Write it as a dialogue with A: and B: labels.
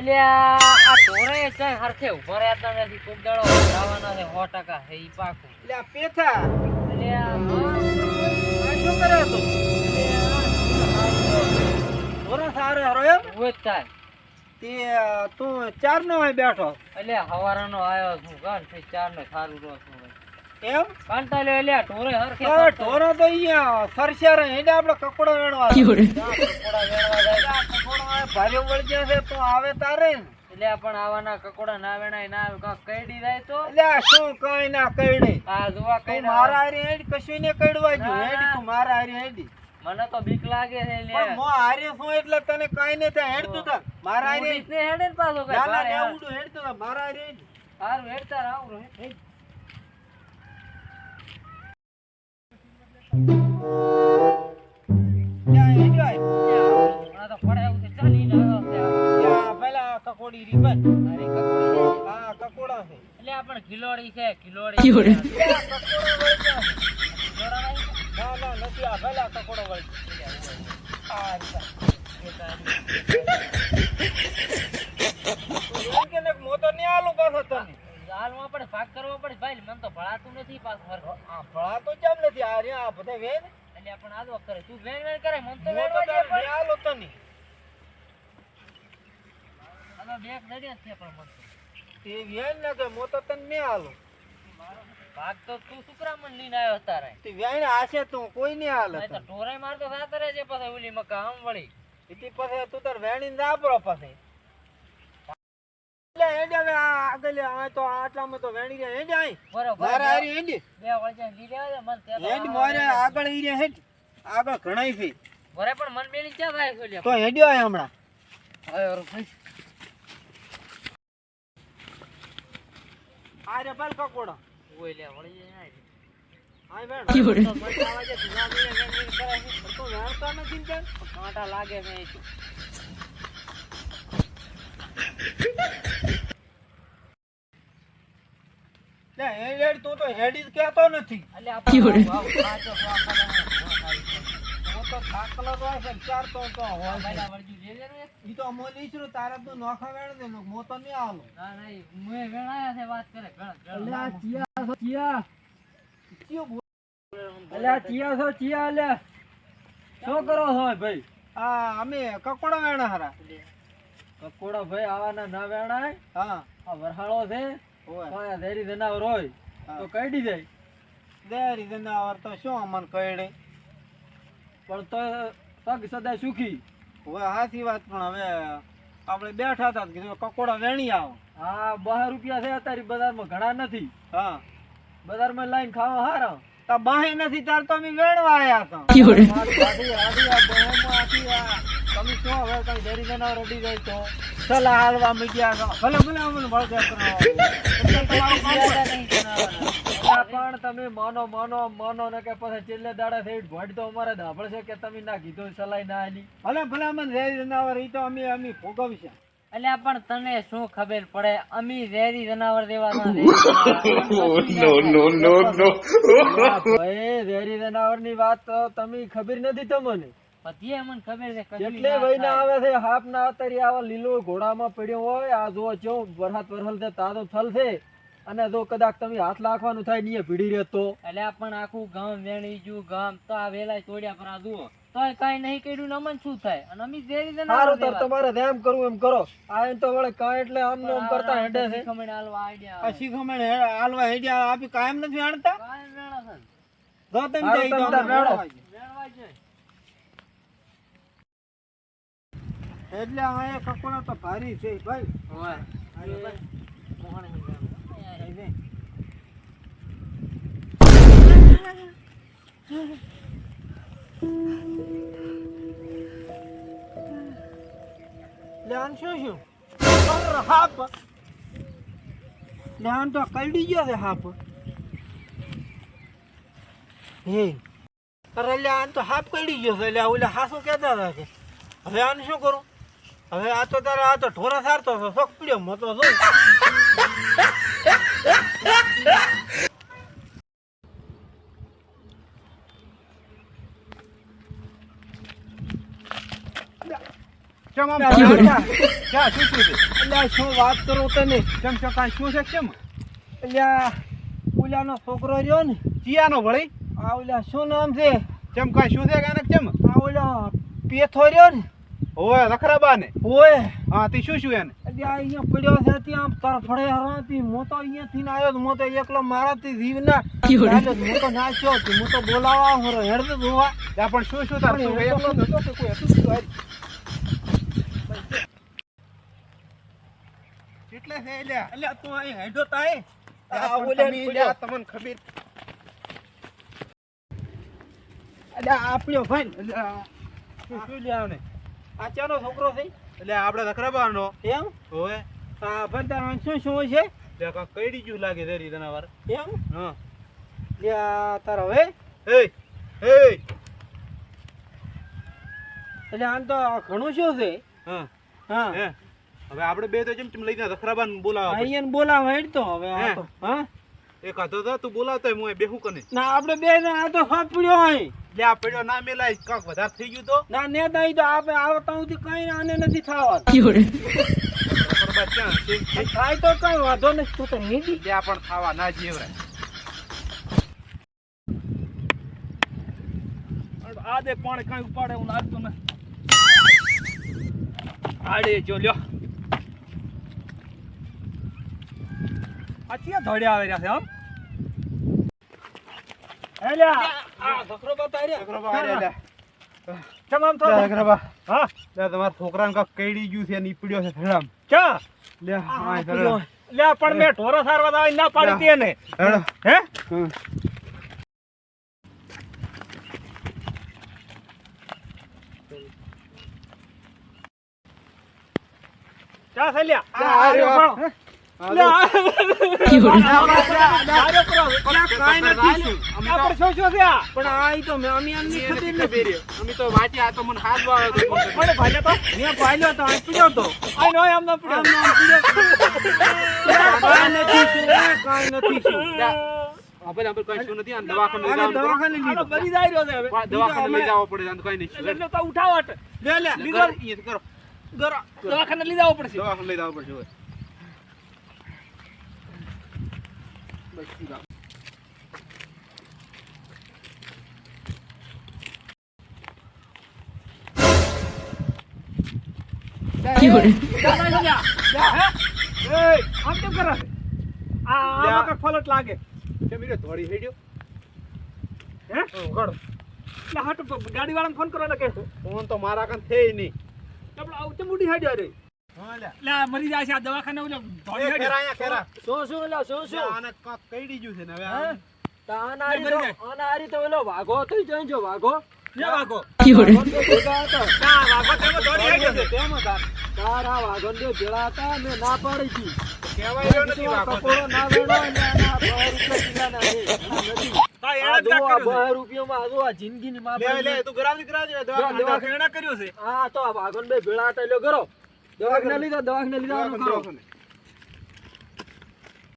A: એટલે આ ઢોરે ચાય હરખે ઊભો રહેતા નથી કોક દાડો ઉભરાવાના છે સો ટકા છે ઈ પાકું.
B: એટલે આ પેથા.
A: એટલે આ
B: શું કરે તું? ધોરણ સારો હારો એમ?
A: ઊભો થાય.
B: તે તું ચાર નો બેઠો.
A: એટલે હવારનો આયો છું ઘર ચાર ને સારું રહો છું.
B: એમ?
A: કંટાળ્યો એટલે ઢોરે હરખે
B: હવે ઢોરો તો અહીંયા સરસ્યા રહે એટલે આપણે કકોડા વેણવા
A: કકોડા વેણવા જાય.
B: કકોડા ભારે વળગ્યા છે તો આવે તારે
A: એટલે પણ આવાના કકોડા ના વેણાય ના આવે કઈડી જાય તો?
B: એટલે શું કઈ ના કઈડે?
A: આ જોવા કઈ
B: મારા હારી હેડ કશું ને કઈડવા જો
A: ના,
B: હેડ તું મારા હારે હેડી.
A: મને તો બીક લાગે છે
B: પણ મો હારી શું એટલે તને કઈ ને થાય. હેડ તું મારા હારી
A: ઉડીશ ને હેડે પાછો કઈ
B: ના ના હેડ તું મારા હારી હેડ.
A: હારું હેડતા આવું હેડ.
B: ત્યાં હેડ આય.
A: હમણાં તો પડે એવું છે, ચાલીને આવ્યો છે આ.
B: ત્યાં પેલા કકોડી રી બસ
A: તારી કકોડી છે.
B: હા કકોડા છે
A: એટલે આ પણ ખિલોડી છે નહીં
B: આલું પાછો તને
A: હાલમાં પણ ભાગ કરવો પડે ભાઈ મને તો ભળાતું નથી પાછું.
B: આ ભળા તો કેમ નથી આ રહ્યા આ બધા વેન
A: એટલે પણ વખત કરે. તું વેન વેન કરે મન તો વેન
B: વાજે
A: પણ.
B: આ લો તને
A: ની બેગ બેક જ છે પણ મન તો.
B: એ વેન ને કે મોતો તન મે આલો.
A: ભાગ તો તું શુક્રામણ લઈને આવ્યો તારે.
B: તે વેન આશે તું કોઈ હાલે
A: નહીં તો ઢોરાઈ મારતો સાતરે છે પછી ઓલી મકા આમ વળી
B: ઇતિ પછી તું તાર વેણી દાબરો પછી એટલે હેડે હવે આ આગળ આ તો આટલામાં તો વેણી રે હેડે આય.
A: બરોબર
B: મારા હારી હેડે.
A: બે વળજણ લી આવે મન તે
B: હેડ મારે આગળ ઈ રે હેડ. આગળ ઘણાઈ છે.
A: વરે પણ મન મેલી ક્યાં થાય છે લ્યા?
B: તો હેડ્યો આય હમણા.
A: હવે ઓર ભાઈ.
B: આ રે બલ કકોડો
A: ઓય લ્યા, વળી જાય
B: આય. વેણ
A: તો મને આવા ધીમા ધીમે વેણ વેણ કરે છે.
B: તો નથી
A: કાંટા લાગે છે એ તો.
B: લે હેડ હેડ તું હેડી જ કહેતો નથી
C: શું કરો છો ભાઈ
B: આ અમે કકોડા વેણા હારા
C: કકોડા ભાઈ આવાના ના વેણાય
B: હા
C: આ વરહાળો છે
B: હોય
C: ધેરી જનાવર હોય તો કઈડી જાય?
B: દેરી જનાવર તો શું અમન કઈડે
C: પણ તો પગ સદાય સુખી.
B: હવે હાથી વાત પણ હવે આપણે બેઠા હતા કીધું કકોડા વેણી આવો.
C: હા બહાર રૂપિયા છે અત્યારે બજારમાં ઘણા નથી.
B: હા.
C: બજારમાં લાઈન ખાવા હારા.
B: તો બાહે નથી તાર તો અમે વેણવા આવ્યા હતા.
C: તમે શું હવે કઈ ડેરી જનાવર રડી જાય તો?
B: ચાલ હાલવા મીડિયા તો ભલે ભલે અમને.
C: અલ્યા પણ તમે માનો માનો માનો ને કે પછી છેલ્લે દાડા થઈ ભોટ તો અમારે ધાબળ છે કે તમે ના કીધું સલાહ ના આલી.
B: ભલે ભલે અમને રેરી જનાવર ઈ તો અમે અમે ભોગવશે.
A: એટલે પણ તને શું ખબર પડે? અમી રેરી જનાવર દેવાના નો
C: ભાઈ ઝેરી જનાવરની વાત તો તમે ખબર નથી તમને
A: બધી મને ખબર છે
C: કેટલે
A: ના
C: આવે છે હાફ ના અતરી આવા લીલો ઘોડામાં પડ્યો હોય આ જો જો વરસાદ વરસાદ છે તાજો થલ છે. અને જો કદાચ તમે હાથ લાખવાનું થાય નહીં પીડી રહે તો
A: પણ આખું ગામ વેણી ગયું ગામ તો આ વેલા તોડ્યા પર આ જુઓ. તોય કાંઈ નહીં કર્યું ને અમને શું થાય? અને અમી જે રીતે
C: સારું તમારે એમ કરવું એમ કરો. આ એમ તો વળે કાંઈ એટલે આમ કરતા
A: આ
C: હેડે છે.
A: શીખમણ હાલવા આઈડિયા.
B: હાલવા આપી કાયમ નથી
A: વેણા છે.
B: તેમ
C: હારું,
B: જાય તો
C: તમે તાર
B: અમને
C: વેણો.
B: વેણવા જ.
A: વેણવા જ જોઈએ.
B: એટલે આ કકોડા તો ભારી છે ભાઈ.
A: હોવે.
B: અરે ભાઈ. મોહણે વેણવા.
A: અહીંયા
B: ભાઈ, ભાઈ. લે આને શું શું હાપ. લે તો કલડી ગયો છે હાપ. હે. અરે લે તો હાપ કલડી ગયો છે એટલે ઓલા હાસુ કહેતા હતા કે. હવે આને શું કરું? હવે આ તો તારે આ તો ઢોરા સારતો હતો શોખ પીડ્યો મતો
D: જો આમ ક્યાં શું શું
B: અલ્યા, શું વાત કરો તને?
D: ચમ ચમ કાંઈ શું છે કેમ?
B: અલ્યા ઓલાનો છોકરો રહ્યો ને.
D: ચિયાનો વળી?
B: આ ઓલા શું નામ છે?
D: ચમ કાંઈ શું છે કાંઈ કેમ?
B: આ ઓલા પેથો રહ્યો ને.
D: ઓય લખરાબા ને
B: ઓય.
D: હા તે શું શું એને?
B: અલ્યા અહીંયા પડ્યો છે ત્યાં. તરફડે હરવાથી મો તો અહીંયાથી ને આવ્યો મો તો એકલો મારાથી જીવના. ચાલ્યો જ. હું તો નાચ્યો જ. મો તો બોલાવા હરો હેડતો જોવા
D: ત્યાં પણ શું શું તાર? શું એકલો હતો કે કોઈ હતું? શું હારી? કેટલે છે એલ્યા
B: અલ્યા તું અહીં હેડો તાય
D: આ તમને ખબર.
B: અલ્યા આપણો ભાઈ
D: શું શું
B: આ ચાનો છોકરો છે?
D: એટલે આપણે રખરાબાનો
B: એમ?
D: હોય
B: આ બધા શું શું છે
D: ત્યાં કાંઈક કઈડી ગયું લાગે છે તને વાર.
B: એમ?
D: હા.
B: લે તારો હવે?
D: એ એ
B: એટલે આમ તો ઘણું શું છે?
D: હા.
B: હા.
D: હવે આપણે બે તો જેમ લઈને લખરાબાને બોલાવવા પડે.
B: બોલાવા હેડ તો હવે આ
D: હે?
B: તો હા?
D: એક હતો તો તું બોલાવતો હું બેહું કને?
B: ના આપણે બે ને આ તો સાંભળ્યો હોય.
D: લે આ પડ્યો ના મેલાય કાંક વધારે થઈ ગયું તો?
B: ના ને દઈ તો આપણે આવતા સુધી કઈ આને નથી થવાનું.
D: લખરાબા ક્યાં છે? છે?
B: થાય તો કઈ વાંધો નથી તું તો
D: લે પણ ખાવા ના જીવરાય. આ દે પાણી કઈ ઉપાડે હું લાગતો ને આડે જો લ્યો. આ ક્યાં ધોડ્યા આવે રહ્યા છે આમ
B: હેલ્યા. છોકરો
D: કાંક કઈડી ગયું છે નીપડ્યો છે થડામ
B: ક્યાં
D: લે
B: પણ મેં ઢોરો સારવા દાવા ના પાડી હે?
D: હમ.
B: ક્યાં
D: દવાખાને લઈ જવો
B: પડશે.
D: દવાખાને લઈ જવું પડશે હવે.
B: જા, જા, જા, જા. હે? એય, આમ કેમ કરે છે? આ
D: લે.
B: આમાં કંઈક ફલટ લાગે
D: રે ધોળી હેડ્યો
B: હે. એટલે ગાડી વાળાને ફોન કરો ને કે
D: ફોન તો મારા કાન થઈ નહીં
B: આપણે આવું તે મોટી હાડી અરે
D: હા લે
B: લે આ મરી જાય છે આ દવાખાને ઓલો
D: એ ખેરા અહીંયા
C: શું શું લા શું
D: લે, આને કાંક કઈડી ગયું છે ને હવે
C: હે?
D: આમ.
C: આના હારી
B: મરી
C: તો-
B: જાય.
C: તો ઓલો વાઘો હતો જોઈ જો વાઘો.
B: લે
C: વાઘો. ને
B: તેમાં છે.
D: તેમાં તાર.
C: વાઘો ભેળા હતા મેં પાડી
D: નથી વાઘો.
C: નથી.
B: હા
C: જુઓ, આ
B: કર્યું છે.
D: લે લે તું
B: છે.
C: આ તો આ વાઘો ને બે ભેળા હતા એટલે કરો દવાખાને લીધા આનું
D: દવાખાને
C: કરો
D: દવાખાને.